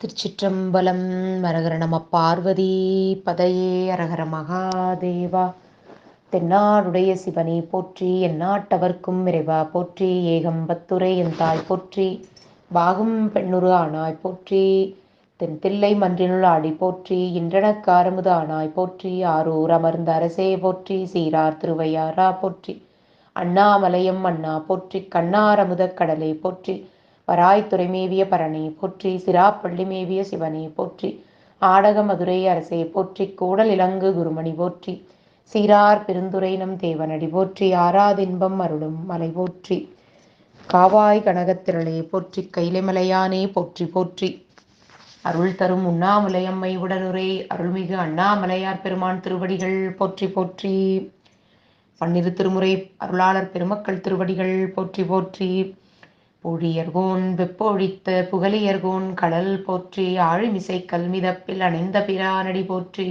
திருச்சிற்றம்பலம் அரகர நம பார்வதி பதையே அரகர மகாதேவா. தென்னாடுடைய சிவனை போற்றி எந்நாட்டவர்க்கும் இறைவா போற்றி ஏகம்பத்துரை என் தாய் போற்றி பாகும் பெண்ணுரு ஆனாய் போற்றி தென் தில்லை மன்றினுள் ஆடி போற்றி இன்றனக்காரமுது ஆனாய் போற்றி ஆரூர் அமர்ந்த அரசே போற்றி சீரார் திருவையாரா போற்றி அண்ணாமலையம் அண்ணா போற்றி கண்ணாரமுத கடலை போற்றி வராய்த்துறை மேவிய பரணி போற்றி சிராப்பள்ளி மேவிய சிவனே போற்றி ஆடக மதுரை அரசே போற்றி கூடல் இலங்கு குருமணி போற்றி சீரார் பெருந்துரை நம் தேவனடி போற்றி ஆராதின்பம் அருளும் மலை போற்றி காவாய் கனகத்திரளே போற்றி கைலைமலையானே போற்றி போற்றி அருள் தரும் உண்ணாமலையம்மை உடனுரை அருள்மிகு அண்ணாமலையார் பெருமான் திருவடிகள் போற்றி போற்றி பன்னிரு திருமுறை அருளாளர் பெருமக்கள் திருவடிகள் போற்றி போற்றி பொழியர்கோன் வெப்பொழித்த புகழியர்கோன் கடல் போற்றி ஆழிமிசை கல்மிதப்பில் அணைந்த பிரானடி போற்றி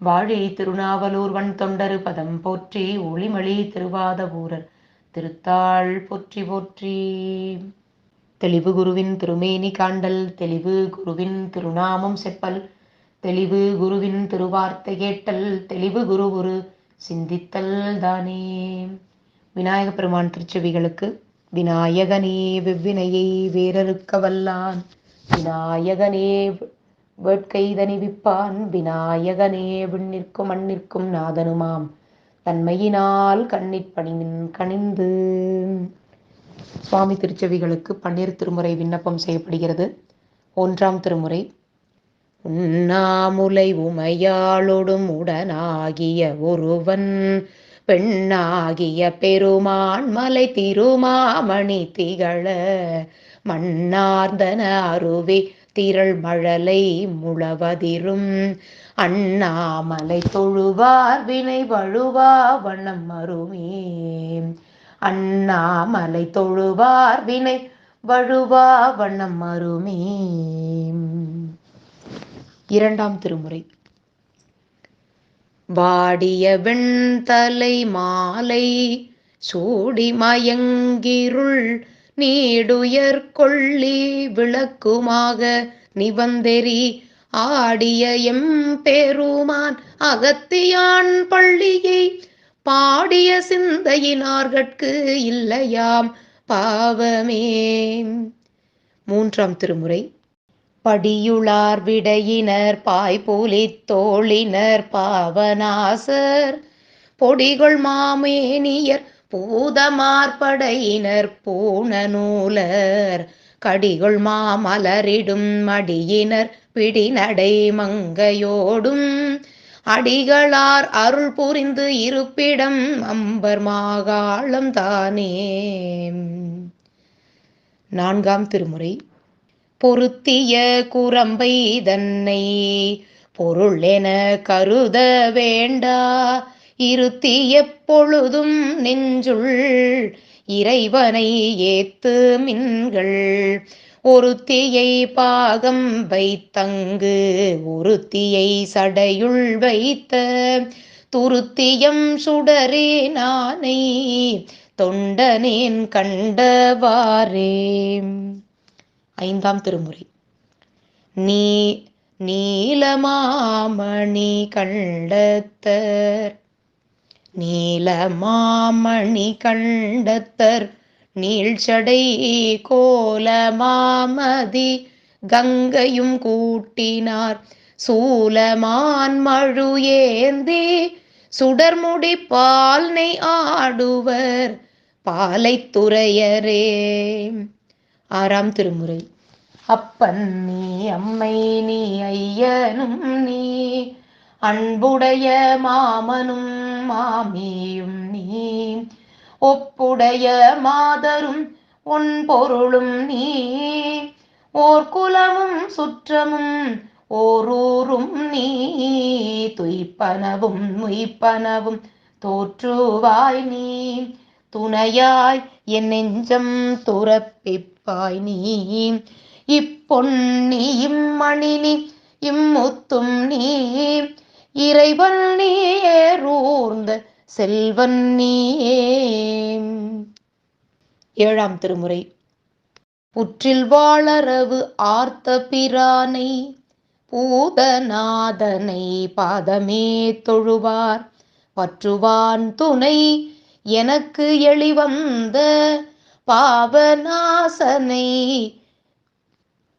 வாழி திருநாவலூர் வன் தொண்டரு பதம் போற்றி ஒளிமொழி திருவாத ஊரர் திருத்தாள் போற்றி போற்றி. தெளிவு குருவின் திருமேனி காண்டல் தெளிவு குருவின் திருநாமம் செப்பல் தெளிவு குருவின் திருவார்த்தை கேட்டல் தெளிவு குரு குரு சிந்தித்தல் தானே. விநாயக பெருமான் திருச்செவிகளுக்கு விநாயகனே வெவ்வினையை வேறறுக்க வல்லான் விநாயகனே வேட்கை தணிவிப்பான் விநாயகனே விண்ணிற்கும் மண்ணிற்கும் நாதனுமாம். தன்மையினால் கண்ணிற் பணிமின் கணிந்து. சுவாமி திருச்செவிகளுக்கு பன்னீர் திருமுறை விண்ணப்பம் செய்யப்படுகிறது. ஒன்றாம் திருமுறை. உண்ணாமுலை உமையாளொடும் உடனாகிய ஒருவன் பெண்ணாகிய பெருமான் மலை திருமாமணி திகழ மன்னார்ந்தன அருவி திரள் மழலை முழவதிரும். அண்ணாமலை தொழுவார் வினை வழுவா வண்ணம் அருமே. அண்ணாமலை தொழுவார் வினை வழுவா வண்ணம் அருமே. இரண்டாம் திருமுறை. வாடிய வெண்தலை மாலை சூடி மயங்கிருள் நீடுயர் கொள்ளி விளக்குமாக நிபந்தெறி ஆடிய எம் பெருமான் அகத்தியான் பள்ளியை பாடிய சிந்தையினார்கட்கு இல்லையாம் பாவமே. மூன்றாம் திருமுறை. படியுளார் விடையினர் பாய்பூலி தோழினர் பாவனாசர். பொடிகள் மாமேனியர் பூதமார்படையினர் பூணநூலர் கடிகள் மாமலரிடும் மடியினர் பிடிநடை மங்கையோடும். அடிகளார் அருள் புரிந்து இருப்பிடம் அம்பர் மாகாளம் தானே. நான்காம் திருமுறை. பொருத்திய குரம்பை தன்னை பொருள் என கருத வேண்டா. இருத்தி எப்பொழுதும் நெஞ்சுள் இறைவனை ஏத்து மின்கள். ஒருத்தியை பாகம் வைத்தங்கு ஒருத்தியை சடையுள் வைத்த. துருத்தியம் சுடரே நானை தொண்டனேன் கண்டவாரே ஐந்தாம் திருமுறை. நீ நீலமாமணி கண்டத்தர் நீலமாமணி கண்டத்தர் நீழ்ச்சடை கோலமாமதி கங்கையும் கூட்டினார். சூலமான் மழு ஏந்தி சுடர்முடி பால்னை ஆடுவர் பாலைத்துறையரே. ஆறாம் திருமுறை. அப்பன் நீ அம்மை நீ ஐயனும் நீ அன்புடைய மாமனும் மாமியும் நீ ஒப்புடைய மாதரும் உன் பொருளும் நீ ஓர் குலமும் சுற்றமும் ஓரூரும் நீ துய்ப்பனவும் முய்ப்பனவும் தோற்றுவாய் நீ துணையாய் என் நெஞ்சம் துறப்பிப்ப நிற்பாய் நீ. இப்பொன்னி இம்மணினி இம்முத்தும் நீ. இறைவன் நீரூர்ந்த செல்வன் நீயே. ஏழாம் திருமுறை. புற்றில் வாழறவு ஆர்த்த பிரானை பூதநாதனை பாதமே தொழுவார். பற்றுவான் துணை எனக்கு எளிவந்த பாவநாசனை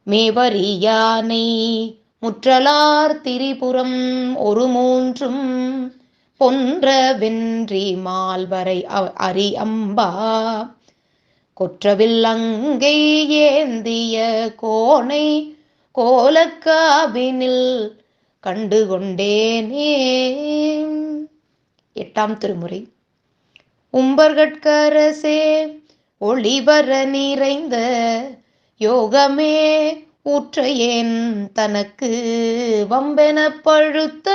மேவரியானை முற்றலார் திரிபுரம் ஒரு மூன்றும் பொன்ற வென்றி மால்வரை அரி அம்பா. கொற்றவில் அங்கை ஏந்திய கோணை கோலக்காவினில் கண்டு கொண்டேனே எட்டாம் திருமுறை. உம்பர்கட்கரசே ஒளிவர நிறைந்த யோகமே ஊற்றையேன் தனக்கு. வம்பென பழுத்த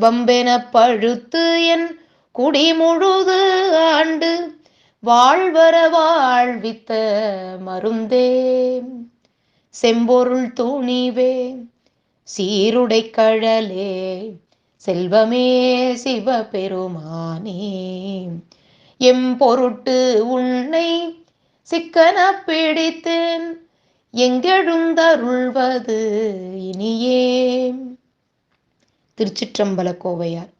வம்பென பழுத்து என் குடி முழுது ஆண்டு வாழ்வர வாழ்வித்த மருந்தே செம்பொருள் துணிவே சீருடை கழலே செல்வமே சிவபெருமானே. எம் பொருட்டு உன்னை சிக்கன பிடித்தேன். எங்கெழுந்தருள்வது இனியே? திருச்சிற்றம்பல கோவையார்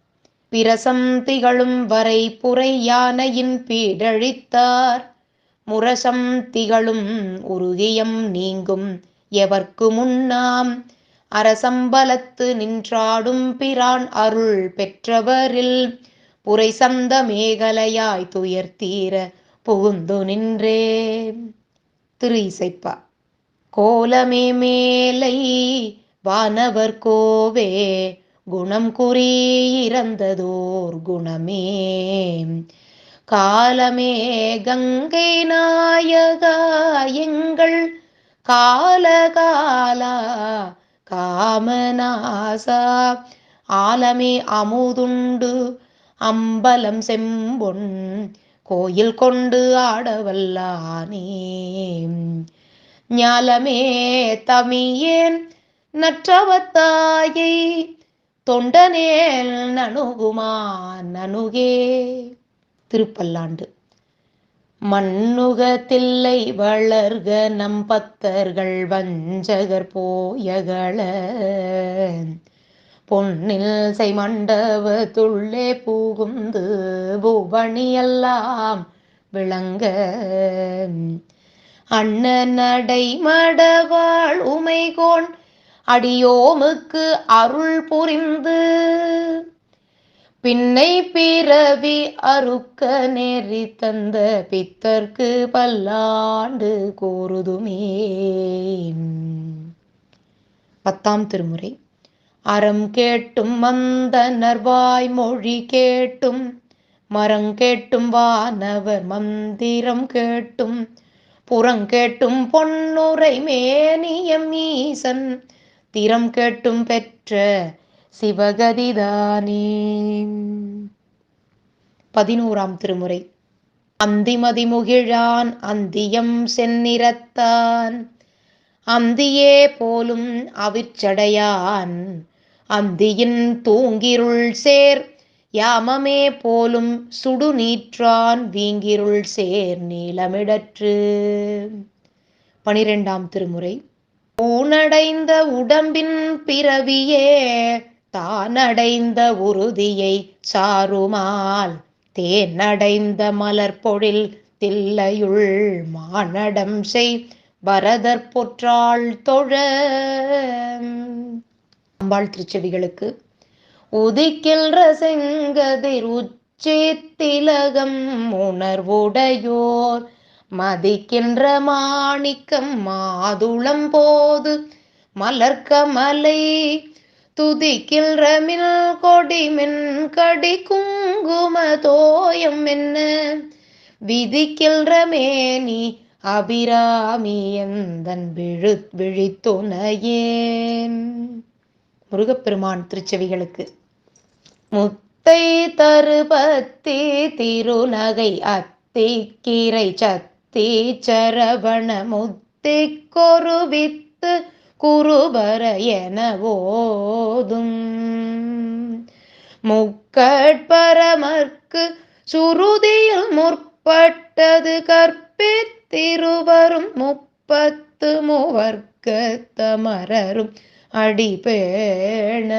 பிரசம் திகழும் வரை புரை யானையின் பீடழித்தார். முரசம் திகழும் உருகியம் நீங்கும் எவர்க்கு முன்னாம்? அரசம்பலத்து நின்றாடும் பிரான் அருள் பெற்றவரில் புரை சந்த மேகலையாய் துயர்த்தீர புகுந்து நின்றே. திரு இசைப்பா கோலமே மேலை வானவர் கோவே குணம் குறி இறந்ததோர் குணமே. காலமே கங்கை நாயகா எங்கள் காலகாலா காமநாசா. ஆலமே அமுதுண்டு அம்பலம் செம்பொன் கோயில் கொண்டு ஆடவல்லானே. ஞாலமே தமியேன் நற்றவத்தாயை தொண்டனேல் நணுகுமா நணுகே. திருப்பல்லாண்டு. மண்ணுகத்தில்லை வளர்க நம் பத்தர்கள் வஞ்சகர் போயகள பொன்னில் செய்மண்டபத்துள்ளே புகுந்து பூபணியெல்லாம் விளங்க. அண்ணனடை மடவாள் உமைகோன் அடியோமுக்கு அருள் புரிந்து. பின்னை பிறவி அறுக்க நெறி தந்த பித்தர்க்கு பல்லாண்டு கூறுதுமே. பத்தாம் திருமுறை. அறம் கேட்டும் மந்த நர்வாய் மொழி கேட்டும் மரங்கேட்டும் வானவர் மந்திரம் கேட்டும் புறங்கேட்டும் பொன்னுரை மேனியம் ஈசன் திறம் கேட்டும் பெற்ற சிவகதிதானே பதினோராம் திருமுறை. அந்திமதி முகிழான் அந்தியம் செந்நிறத்தான். அந்தியே போலும் அவிச்சடையான் அந்தியின் தூங்கிருள் சேர் யாமமே போலும் சுடு நீற்றான் வீங்கிருள் சேர் நீளமிடற்று. பனிரெண்டாம் திருமுறை. ஊனடைந்த உடம்பின் பிறவியே தானடைந்த உறுதியை சாருமால் தேனடைந்த மலர்பொழில் தில்லையுள் மானடம் செய் பரதற் பொற்றாள் தொழ அம்பாள் திருச்செடிகளுக்கு. உதிக்கின்ற செங்கதிர் உச்சே திலகம் உணர்வுடையோர். மதிக்கின்ற மாணிக்கம் மாதுளம் போது மலர்கமலை துதிக்கின்ற மின் கொடி மின் கடி குங்கும தோயம் என்ன? விதிக்கின்ற மேனி அபிராமி எந்தன் விழு விழித்துணையேன்? முருகப்பெருமான் திருச்செவிகளுக்கு. முத்தை தருபத்தி திருநகை அத்திக்கீரை சத்தி சரவண முத்தி கொருவித்து குருபர என ஓதும். முக்கட்பரமர்க்கு சுருதியில் முற்பட்டது கற்பித்திருவரும் முப்பத்து மூவர்க்க தமரரும் அடிபேண.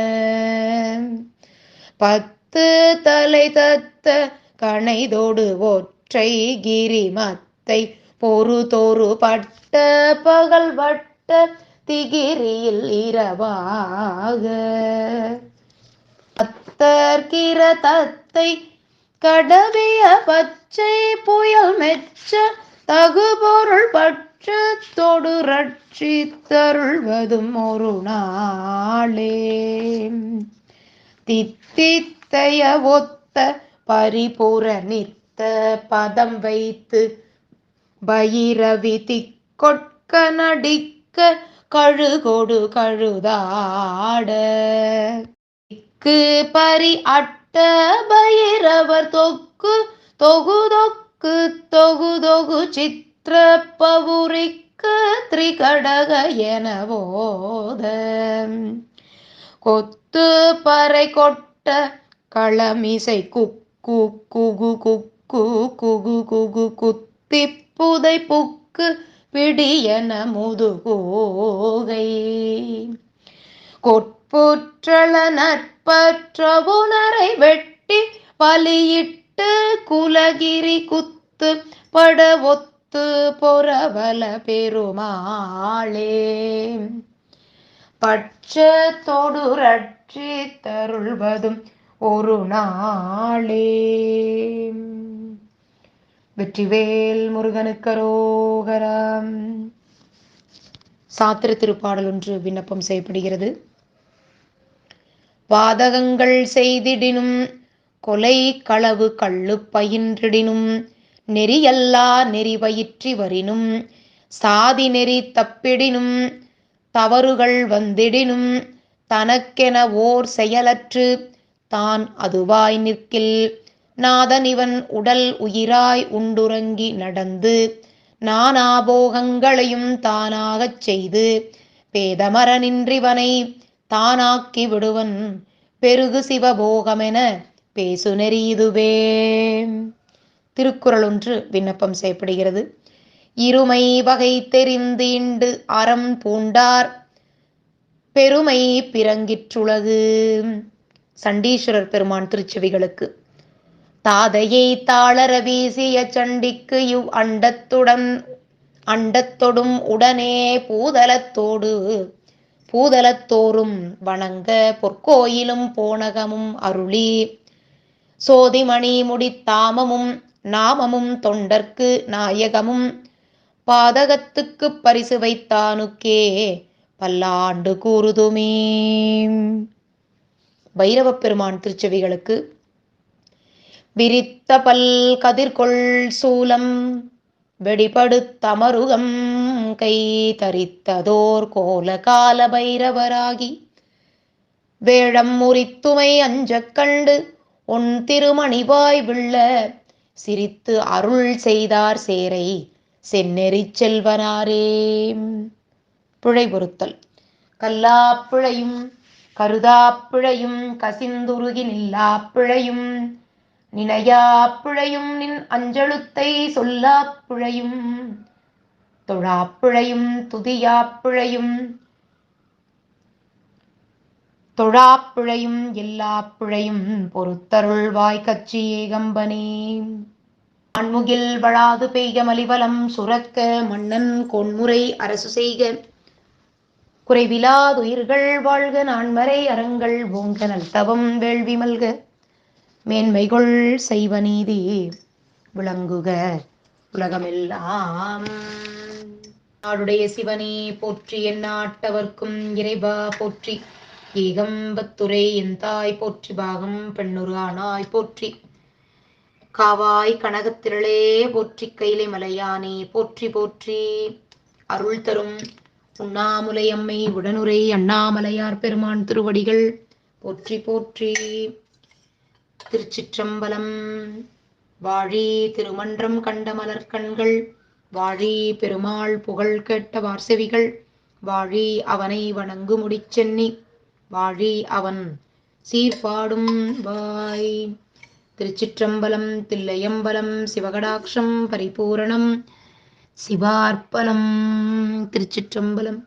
பத்து தலை தத்த கணைதோடு ஒற்றை கிரிமத்தை பொறு தோறு பட்ட பகல் வட்ட திகிரியில் இரவாக. பத்தற்கிற தத்தை கடவிய பச்சை புயல் மெச்ச தகுபொருள் பட்ட அச்சத்தோடு ரட்சித்தருள்வதும் ஒரு நாளே. தித்தித்தைய ஒத்த பரிபுர நித்த பதம் வைத்து பயிரவி திக்கொட்க நடிக்க கழுகொடு கழுதாட. திக்கு பரி அட்ட பயிரவர் தொக்கு தொகு தொக்கு தொகு தொகு சித்திர பவுரிக்கு திரிகடக எனவோத கொத்து பறை கொட்ட களமிசை குக்கு குகு குக்கு குகு குகு குத்தி புதை புக்கு பிடியன முதுகோகை கொட்புற்றள நற்பற்றவுணரை வெட்டி பலியிட்டு குலகிரி குத்து பட ஒத்து பொறவல பெருமாளே. பட்சத்தோடு ரட்சி தருள்வதும் ஒரு நாளே. வெற்றிவேல் முருகனுக்கரோகரம் சாத்திர திருப்பாடல் ஒன்று விண்ணப்பம் செய்யப்படுகிறது. வாதகங்கள் செய்திடினும் கொலை களவு கள்ளு பயின்றிடினும் நெறியல்லா நெறிவயிற்றி வரினும் சாதி நெறி தப்பிடினும் தவறுகள் வந்திடினும் தனக்கென ஓர் செயலற்று தான் அதுவாய் நிற்கில். நாதனிவன் உடல் உயிராய் உண்டுறங்கி நடந்து நானாபோகங்களையும் தானாகச் செய்து பேதமர நின்றிவனை தானாக்கி விடுவன் பெருகு சிவபோகமென பேசு நெறி இதுவே. திருக்குறள் ஒன்று விண்ணப்பம் செய்யப்படுகிறது. இருமை வகை தெரிந்து இண்டு அறம் பூண்டார் பெருமை பிறங்கிற்றுலகு சண்டீஸ்வரர் பெருமான் திருச்செவிகளுக்கு. தாதையை தாளர வீசிய சண்டிக்கு இவ் அண்டத்துடன் அண்டத்தொடும் உடனே பூதலத்தோடு பூதலத்தோறும் வணங்க பொற்கோயிலும் போனகமும் அருளி. சோதிமணி முடித்தாமமும் நாமமும் தொண்டர்க்கு நாயகமும் பாதகத்துக்கு பரிசு வைத்தானுக்கே பல்லாண்டு கூறுதுமே. பைரவ பெருமான் திருச்செவிகளுக்கு விரித்த பல் கதிர்கொள் சூலம் வெடிபடுத்தமருகம் கை தரித்ததோர் கோல கால பைரவராகி வேழம் முறித்துமை அஞ்சக் கண்டு உன் திருமணிவாய் விள்ள சிரித்து அருள் செய்தார் சேரை செந்நெறி செல்வனாரே. பிழை பொருத்தல் கல்லாப்பிழையும் கருதாப்பிழையும் கசிந்துருகி நில்லாப்பிழையும் நினையாப்பிழையும் நின் அஞ்சலுத்தை சொல்லாப்பிழையும் தொழாப்பிழையும் துதியாப்பிழையும் தொழாப்பிழையும் எல்லாப்பிழையும் பொறுத்தருள் வாய்க்கச்சி ஏகம்பனே. மண்முகில் வளாது பெய்க மலிவலம் சுரக்க மன்னன் கொன்முறை அரசு செய்க. குறைவிலாதுயிர்கள் வாழ்க நான்மறை அறங்கள் ஓங்க நல்தவம் வேள்வி மல்க. மேன்மைகொள் செய்வ நீதி விளங்குக உலகமெல்லாம். நாடுடைய சிவனே போற்றி என் நாட்டவர்க்கும் இறைவா போற்றி. ஏகம்பத்துரை எந்தாய் போற்றி பாகம் பெண்ணுரு ஆனாய் போற்றி. காவாய் கனகத்திரளே போற்றி கைலை மலையானே போற்றி போற்றி. அருள் தரும் உண்ணாமுலையம்மை உடனுரை அண்ணாமலையார் பெருமான் திருவடிகள் போற்றி போற்றி. திருச்சிற்றம்பலம் வாழி திருமன்றம் கண்ட மலர்கண்கள் வாழி பெருமாள் புகழ் கேட்ட வார்செவிகள் வாழி அவனை வணங்கு முடிச்சென்னி வாழி அவன். சீர்பாடும் வாய். திருச்சிற்றம்பலம் தில்லையம்பலம் சிவகடாட்சம் பரிபூரணம் சிவார்ப்பணம் திருச்சிற்றம்பலம்.